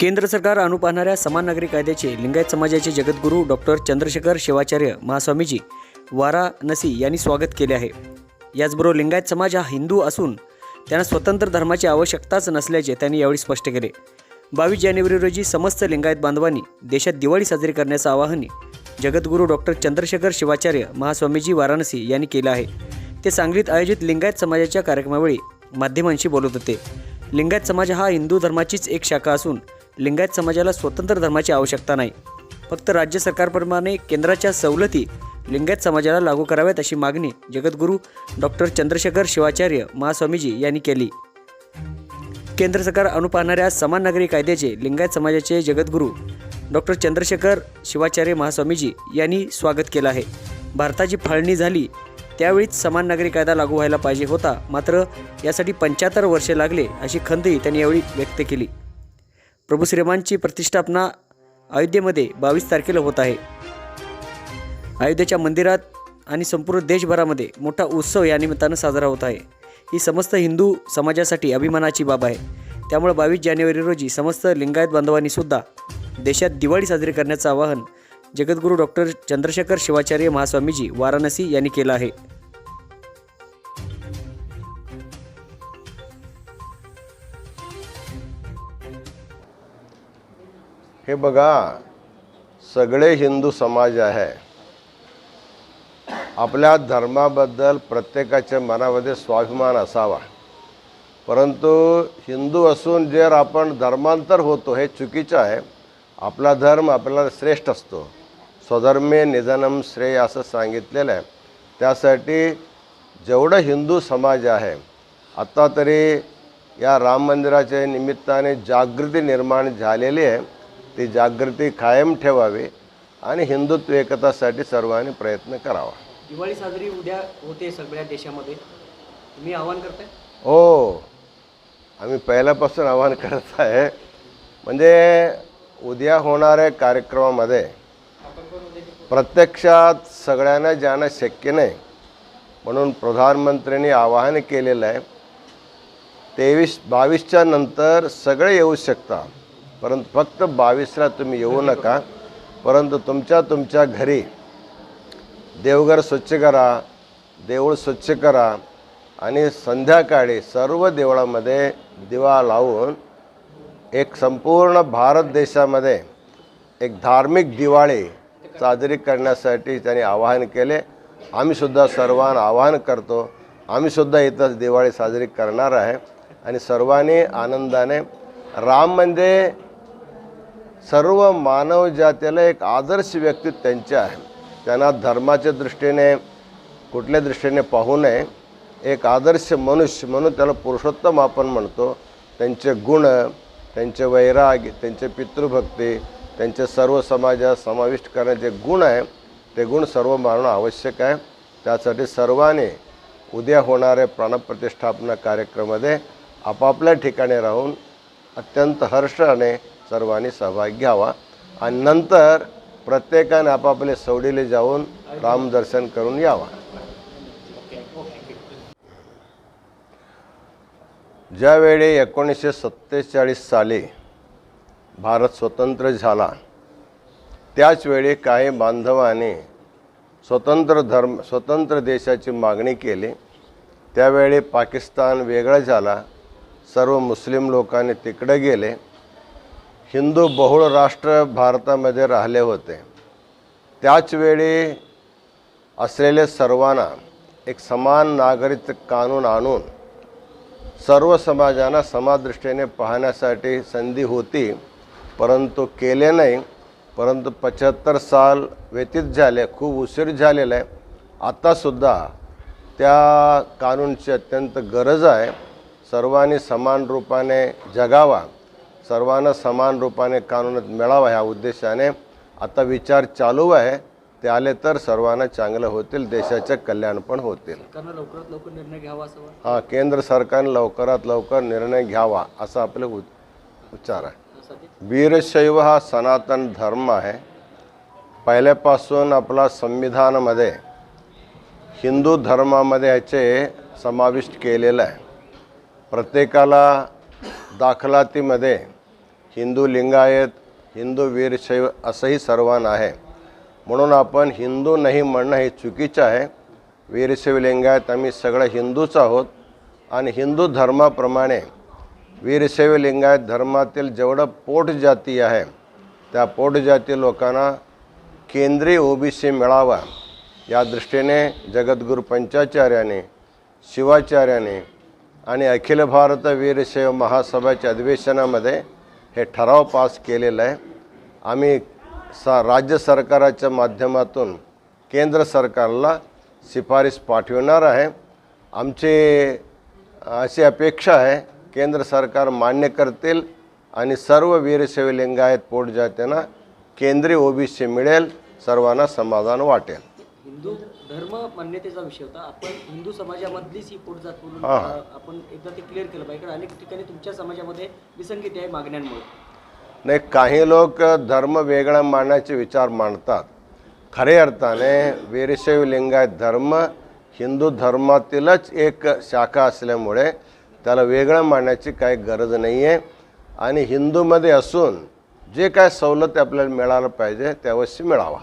केंद्र सरकार आणू पाहणाऱ्या समान नागरी कायद्याचे लिंगायत समाजाचे जगद्गुरू डॉक्टर चंद्रशेखर शिवाचार्य महास्वामीजी वाराणसी यांनी स्वागत केले आहे. याचबरोबर लिंगायत समाज हा हिंदू असून त्यांना स्वतंत्र धर्माची आवश्यकताच नसल्याचे त्यांनी यावेळी स्पष्ट केले. बावीस जानेवारी रोजी समस्त लिंगायत बांधवांनी देशात दिवाळी साजरी करण्याचं आवाहन जगद्गुरू डॉक्टर चंद्रशेखर शिवाचार्य महास्वामीजी वाराणसी यांनी केलं आहे. ते सांगलीत आयोजित लिंगायत समाजाच्या कार्यक्रमावेळी माध्यमांशी बोलत होते. लिंगायत समाज हा हिंदू धर्माचीच एक शाखा असून लिंगायत समाजाला स्वतंत्र धर्माची आवश्यकता नाही. फक्त राज्य सरकारप्रमाणे केंद्राच्या सवलती लिंगायत समाजाला लागू कराव्यात अशी मागणी जगद्गुरू डॉक्टर चंद्रशेखर शिवाचार्य महास्वामीजी यांनी केली. केंद्र सरकार अनुपाहणाऱ्या समान नागरी कायद्याचे लिंगायत समाजाचे जगद्गुरू डॉक्टर चंद्रशेखर शिवाचार्य महास्वामीजी यांनी स्वागत केलं आहे. भारताची फाळणी झाली त्यावेळीच समान नागरी कायदा लागू व्हायला पाहिजे होता मात्र यासाठी पंच्याहत्तर वर्षे लागले अशी खंतही त्यांनी यावेळी व्यक्त केली. प्रभू श्रीरामांची प्रतिष्ठापना अयोध्येमध्ये बावीस तारखेला होत आहे. अयोध्येच्या मंदिरात आणि संपूर्ण देशभरामध्ये मोठा उत्सव या निमित्तानं साजरा होत आहे. ही समस्त हिंदू समाजासाठी अभिमानाची बाब आहे. त्यामुळे बावीस जानेवारी रोजी समस्त लिंगायत बांधवांनी सुद्धा देशात दिवाळी साजरी करण्याचं आवाहन जगद्गुरू डॉक्टर चंद्रशेखर शिवाचार्य महास्वामीजी वाराणसी यांनी केलं आहे. हे बघा सगळे हिंदू समाज आहे. आपल्या धर्माबद्दल प्रत्येकाच्या मनामध्ये स्वाभिमान असावा. परंतु हिंदू असून जर आपण धर्मांतर होतो हे चुकीचं आहे. आपला धर्म आपल्याला श्रेष्ठ असतो. स्वधर्मे निधनम श्रेय असं सांगितलेलं आहे. त्यासाठी जेवढं हिंदू समाज आहे आत्ता तरी या राम मंदिराच्या निमित्ताने जागृती निर्माण झालेली आहे. ती जागृती कायम ठेवावी आणि हिंदुत्व एकतासाठी सर्वांनी प्रयत्न करावा. दिवाळी साजरी उद्या होते सगळ्या देशामध्ये. तुम्ही आवाहन करताय? हो. आम्ही पहिल्यापासून आवाहन करत आहे. म्हणजे उद्या होणाऱ्या कार्यक्रमामध्ये प्रत्यक्षात सगळ्यांना जाणं शक्य नाही. म्हणून प्रधानमंत्र्यांनी आवाहन केलेलं आहे. तेवीस बावीसच्या नंतर सगळे येऊ शकता परंतु फक्त बावीसला तुम्ही येऊ नका परंतु तुमच्या तुमच्या घरी देवघर स्वच्छ करा देऊळ स्वच्छ करा आणि संध्याकाळी सर्व देवळामध्ये दिवा लावून एक संपूर्ण भारत देशामध्ये एक धार्मिक दिवाळी साजरी करण्यासाठी त्यांनी आवाहन केले. आम्हीसुद्धा सर्वांना आवाहन करतो आम्हीसुद्धा इथं दिवाळी साजरी करणार आहे. आणि सर्वांनी आनंदाने राम म्हणजे सर्व मानव जातीला एक आदर्श व्यक्ती त्यांचे आहे. त्यांना धर्माच्या दृष्टीने कुठल्या दृष्टीने पाहू नये. एक आदर्श मनुष्य म्हणून त्याला पुरुषोत्तम आपण म्हणतो. त्यांचे गुण त्यांचे वैराग त्यांचे पितृभक्ती त्यांचे सर्व समाजात समाविष्ट करण्याचे गुण आहे ते गुण सर्व मानणं आवश्यक आहे. त्यासाठी सर्वांनी उद्या होणाऱ्या प्राणप्रतिष्ठापना कार्यक्रमामध्ये आपापल्या ठिकाणी राहून अत्यंत हर्षाने सर्वांनी सहभाग घ्यावा. आणि नंतर प्रत्येकाने आपापले सवडीले जाऊन रामदर्शन करून यावा. ज्यावेळी एकोणीसशे सत्तेचाळीस साली भारत स्वतंत्र झाला त्याचवेळी काही बांधवांनी स्वतंत्र धर्म स्वतंत्र देशाची मागणी केली. त्यावेळी पाकिस्तान वेगळा झाला सर्व मुस्लिम लोकांनी तिकडे गेले. हिंदू बहुळ राष्ट्र भारतामध्ये राहिले होते. त्याचवेळी असलेले सर्वांना एक समान नागरिक कानून आणून सर्व समाजांना समादृष्टीने पाहण्यासाठी संधी होती परंतु केले नाही. परंतु पचहत्तर साल व्यतीत झाले खूप उशीर झालेला आहे. आत्तासुद्धा त्या कानूनची अत्यंत गरज आहे. सर्वांनी समान रूपाने जगावा. सर्वांना समान रूपाने कानूनात मिळावा ह्या उद्देशाने आता विचार चालू आहे. ते आले तर सर्वांना चांगलं होतील देशाचे कल्याण पण होतील. सरकारनं लवकरात लवकर निर्णय घ्यावा असा हा केंद्र सरकारने लवकरात लवकर निर्णय घ्यावा असा आपले उच्चार आहे. वीरशैव हा सनातन धर्म आहे. पहिल्यापासून आपला संविधानामध्ये हिंदू धर्मामध्ये याचे समाविष्ट केलेलं आहे. प्रत्येकाला दाखलातीमध्ये हिंदू लिंगायत हिंदू वीरशैव असंही सर्वान आहे. म्हणून आपण हिंदू नाही म्हणणं हे चुकीचं आहे. वीरशैव लिंगायत आम्ही सगळं हिंदूच आहोत. आणि हिंदू धर्माप्रमाणे वीरशैव लिंगायत धर्मातील जेवढं पोट जाती आहे त्या पोटजाती लोकांना केंद्रीय ओबीसी मिळावा. या दृष्टीने जगद्गुरू पंचाचार्याने शिवाचार्याने आणि अखिल भारत वीरशैव महासभाच्या अधिवेशनामध्ये हे ठराव पास केलेलं आहे. आम्ही सा राज्य सरकाराच्या माध्यमातून केंद्र सरकारला शिफारस पाठविणार आहे. आमची अशी अपेक्षा आहे केंद्र सरकार मान्य करतील आणि सर्व वीरशैव आहेत पोट केंद्रीय ओबीसी मिळेल सर्वांना समाधान वाटेल. हिंदू धर्म मान्यतेचा विषय होता. आपण हिंदू समाजामधलीच ही पोटजात म्हणून हा. आपण एकदा ते क्लिअर केलं पाहिजे. कारण अनेक ठिकाणी तुमच्या समाजामध्ये विसंगती आहे मागण्यांमुळे. नाही काही लोक धर्म वेगळा मांडण्याचे विचार मांडतात. खरे अर्थाने वीरशैव लिंगायत धर्म हिंदू धर्मातीलच एक शाखा असल्यामुळे त्याला वेगळं मांडण्याची काही गरज नाही आहे आणि हिंदूमध्ये असून जे काय सवलती आपल्याला मिळालं पाहिजे ते अवश्य मिळावा.